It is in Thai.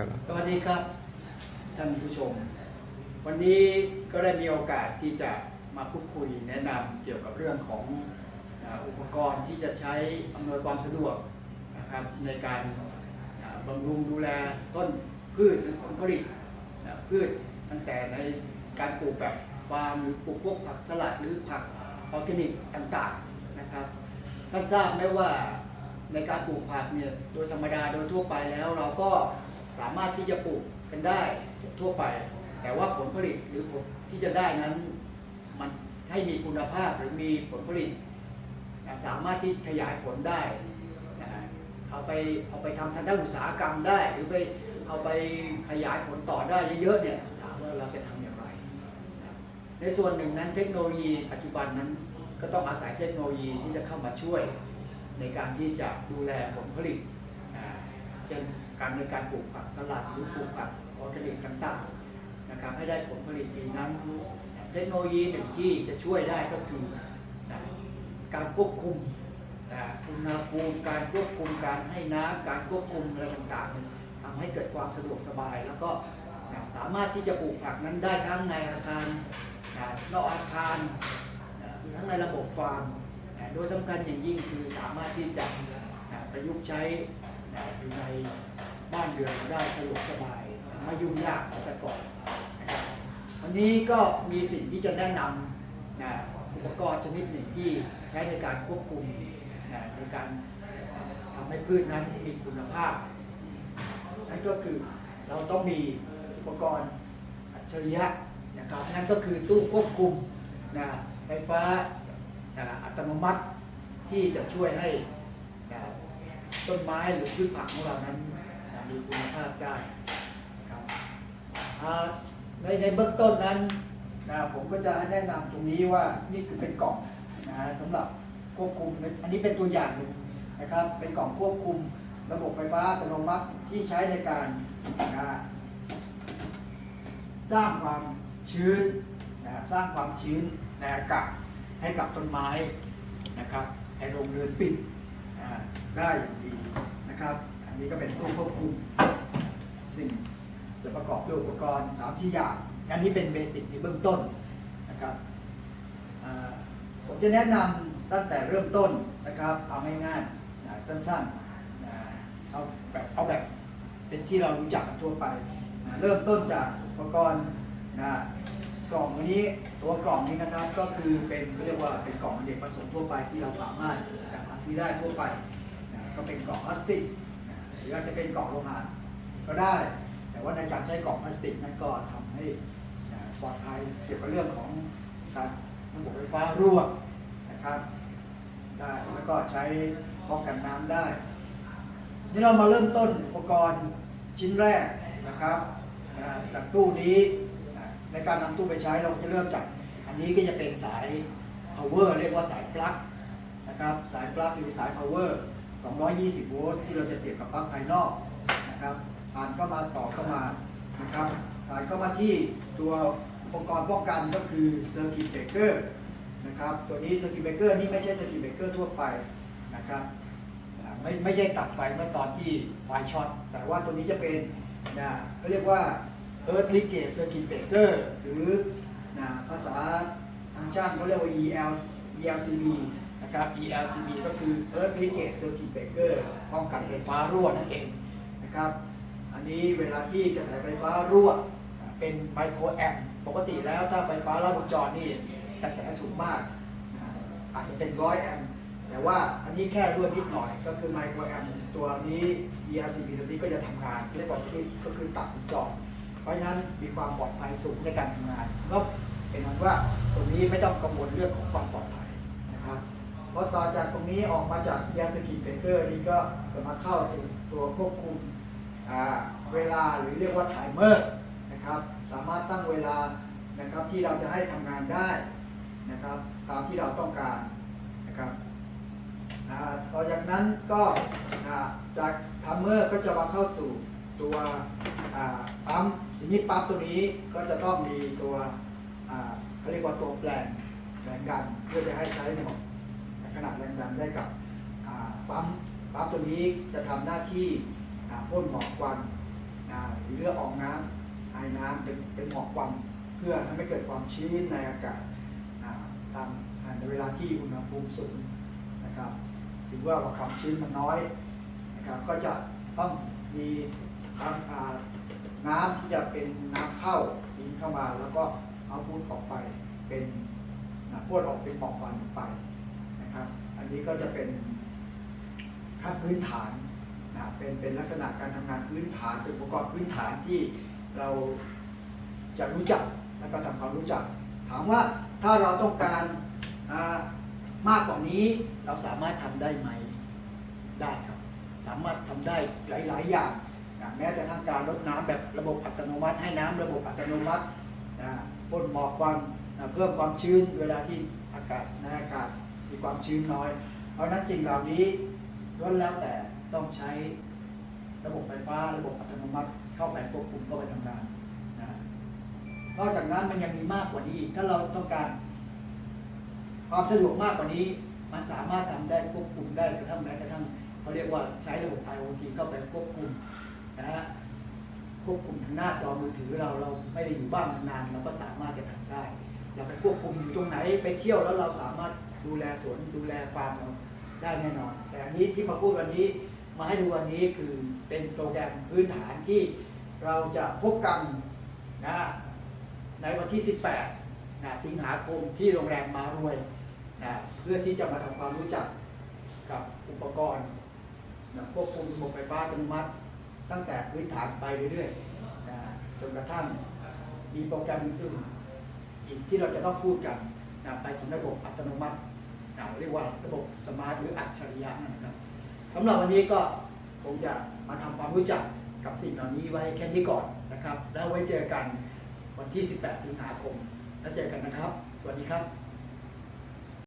ครับ สวัสดีครับท่านผู้ชม วันนี้ก็ได้มีโอกาสที่จะมาพูดคุยแนะนำเกี่ยวกับเรื่องของอุปกรณ์ที่จะใช้อำนวยความสะดวกนะครับในการบำรุงดูแลต้นพืชหรือผลผลิตพืชตั้งแต่ในการปลูกแบบฟาร์มหรือปลูกพวกผักสลัดหรือผักออร์แกนิกต่างๆนะครับท่านทราบไหมว่าในการปลูกผักเนี่ยโดยธรรมดาโดยทั่วไปแล้วเราก็ สามารถที่จะปลูกกันได้ทั่วไป แต่ว่าผลผลิตหรือผลที่จะได้นั้น มันให้มีคุณภาพหรือมีผลผลิต สามารถที่ขยายผลได้เอาไปเอาไปทำทางด้านอุตสาหกรรมได้ หรือไปเอาไปขยายผลต่อได้เยอะๆเนี่ยถามว่าเราจะทำอย่างไร ในส่วนหนึ่งนั้นเทคโนโลยีปัจจุบันนั้นก็ต้องอาศัยเทคโนโลยีที่จะเข้ามาช่วย ในการที่จะดูแลผลผลิต ช่นการในการปลูกผักสลัดหรือปลูกผักออร์แกนิกต่างๆนะครับให้ได้ผลผลิตดีนั้น เทคโนโลยีหนึ่งที่จะช่วยได้ก็คือการควบคุมนะอุณหภูมิการควบคุมการให้น้ำการควบคุมอะไรต่างๆเนี่ยทำให้เกิดความสะดวกสบาย แล้วก็สามารถที่จะปลูกผักนั้นได้ทั้งในอาคารนอกอาคารทั้งในระบบฟาร์มโดยสำคัญอย่างยิ่งคือสามารถที่จะประยุกต์ใช้ อยู่ในบ้านเรือนได้สะดวกสบายไม่ยุ่งยากเหมือนแต่ก่อนนะครับวันนี้ก็มีสิ่งที่จะแนะนำนะอุปกรณ์ชนิดหนึ่งที่ใช้ในการควบคุมนะในการทำให้พืชนั้นมีคุณภาพนั่นก็คือเราต้องมีอุปกรณ์อัจฉริยะนะครับนั่นก็คือตู้ควบคุมนะไฟฟ้านะอัตโนมัติที่จะช่วยให้ ต้นไม้หรือพืชผักของเรานั้นมีคุณภาพได้นะครับในในเบื้องต้นนั้นนะผมก็จะแนะนำตรงนี้ว่านี่คือเป็นกล่องนะสำหรับควบคุมอันนี้เป็นตัวอย่างหนึ่งนะครับ เป็นกล่องควบคุมระบบไฟฟ้าอัตโนมัติที่ใช้ในการนะสร้างความชื้นนะสร้างความชื้นในอากาศให้กับต้นไม้นะครับให้โรงเรือนปิด ได้อย่างดีนะครับ อันนี้ก็เป็นตู้ควบคุมซึ่งจะประกอบด้วยอุปกรณ์3 4อย่างอันนี้เป็นเบสิกในเบื้องต้นนะครับผมจะแนะนำตั้งแต่เริ่มต้นนะครับ เอาง่ายๆสั้นๆเอาแบบเอาแบบเป็นที่เรารู้จักทั่วไป เริ่มต้นจากอุปกรณ์นะกล่องตัวนี้ ตัวกล่องนี้นะครับก็คือเป็นเรียกว่าเป็นกล่องอเนกประสงค์ทั่วไปที่เราสามารถจะหาซื้อได้ทั่วไปนะก็เป็นกล่องพลาสติกนะหรืออาจจะเป็นกล่องโลหะก็ได้ แต่ว่าในการใช้กล่องพลาสติกนั้นก็ทำให้ปลอดภัยเกี่ยวกับเรื่องของการระบบไฟฟ้ารั่วนะครับได้แล้วก็ใช้ป้องกันน้ำได้ นี่เรามาเริ่มต้นอุปกรณ์ชิ้นแรกนะครับจากตู้นี้ ในการนำตู้ไปใช้เราจะเริ่มจาก อันนี้ก็จะเป็นสาย power เรียกว่าสายปลั๊กนะครับสายปลั๊กหรือสาย power 220 โวลต์ที่เราจะเสียบกับปลั๊กภายนอกนะครับผ่านเข้ามาต่อเข้ามานะครับผ่านเข้ามาที่ตัวอุปกรณ์ป้องกันก็คือ Circuit Breaker นะครับตัวนี้ Circuit Breaker นี่ไม่ใช่ Circuit Breaker ทั่วไปนะครับไม่ไม่ใช่ตัดไฟเมื่อตอนที่ไฟช็อตแต่ว่าตัวนี้จะเป็นนะเขาเรียกว่า Earth Leakage Circuit Breaker หรือนะภาษาทางช่างเขาเรียกว่า EL ELCB นะครับ ELCB ก็คือ Earth Leakage Circuit Breaker ป้องกันไฟฟ้ารั่วนั่นเองนะครับ อันนี้เวลาที่กระแสไฟฟ้ารั่วเป็นไมโครแอมป์ปกติแล้วถ้าไฟฟ้าลัดวงจรนี่กระแสสูงมาก อาจจะเป็นร้อยแอมป์แต่ว่าอันนี้แค่รั่วนิดหน่อยก็คือไมโครแอมป์ตัวนี้ ERCB ตัวนี้ก็จะทำงานเรียกว่าก็คือตัดวงจร เพราะฉะนั้นมีความปลอดภัยสูงในการทำงานก็เป็นอันว่าตรงนี้ไม่ต้องกังวลเรื่องของความปลอดภัยนะครับเพราะต่อจากตรงนี้ออกมาจากยาสกิเบเกอร์นี้ก็จะมาเข้าถึงตัวควบคุมเวลาหรือเรียกว่าไทเมอร์นะครับสามารถตั้งเวลานะครับที่เราจะให้ทำงานได้นะครับตามที่เราต้องการนะครับอ่าต่อจากนั้นก็จากไทเมอร์ก็จะมาเข้าสู่ ตัวปั๊มทีนี้ปั๊มตัวนี้ก็จะต้องมีตัวเขาเรียกว่าตัวแปลงแรงดันเพื่อจะให้ใช้ในขนาดแรงดันได้กับปั๊มปั๊มตัวนี้จะทำหน้าที่พ่นหมอกควันหรือเละอองน้ำไอน้ำเป็นเป็นหมอกควันเพื่อให้ไม่เกิดความชื้นในอากาศตามในเวลาที่อุณหภูมิสูงนะครับ หรือว่าความชื้นมันน้อยนะครับก็จะต้องมี น้ำน้ำที่จะเป็นน้ำเข้าดินเข้ามาแล้วก็เอาพูดออกไปเป็นอ่าพ่นออกเป็นหมอกควันไปนะครับ อันนี้ก็จะเป็นขั้นพื้นฐานนะเป็นเป็นลักษณะการทำงานพื้นฐานเป็นอุปกรณ์พื้นฐานที่เราจะรู้จักแล้วก็ทำความรู้จัก ถามว่าถ้าเราต้องการมากกว่านี้เราสามารถทำได้ไหมได้ครับ สามารถทำได้หลาย ๆ อย่าง นะแม้แต่ทั้งการลดน้ำแบบระบบอัตโนมัติ ให้น้ำระบบอัตโนมัตินะพ่นหมอกควันนะเพิ่มความชื้นเวลาที่อากาศในอากาศมีความชื้นน้อย เพราะนั้นสิ่งเหล่านี้ล้วนแล้วแต่ต้องใช้ระบบไฟฟ้าระบบอัตโนมัติเข้าไปควบคุมเข้าไปทำงานนะนอกจากนั้นมันยังมีมากกว่านี้อีกถ้าเราต้องการ ความสะดวกมากกว่านี้ มันสามารถทำได้ควบคุมได้กระทั่งแม้กระทั่งเขาเรียกว่าใช้ระบบ IoT เข้าไปควบคุม นะฮะควบคุมทางหน้าจอมือถือเราเราไม่ได้อยู่บ้านนานๆเราก็สามารถจะทำได้เราไปควบคุมอยู่ตรงไหนไปเที่ยวแล้วเราสามารถดูแลสวนดูแลฟาร์มเราได้แน่นอน แต่อันนี้ที่มาพูดวันนี้มาให้ดูวันนี้คือเป็นโปรแกรมพื้นฐานที่เราจะพบกันนะในวันที่ 18นะสิงหาคมที่โรงแรมมารวยนะเพื่อที่จะมาทำความรู้จักกับอุปกรณ์นะควบคุมระบบไฟฟ้าอัตโนมัติ ตั้งแต่พื้นฐานไปเรื่อยๆจนกระทั่งมีโปรแกรมอื่นๆอีกที่เราจะต้องพูดกันนะไปถึงระบบอัตโนมัตินะเรียกว่าระบบสมาร์ทหรืออัจฉริยะนั่นนะครับสำหรับวันนี้ก็คงจะมาทำความรู้จักกับสิ่งเหล่านี้ไว้แค่นี้ก่อนนะครับ แล้วไว้เจอกันวันที่ 18 สิงหาคม แล้วเจอกันนะครับ สวัสดีครับ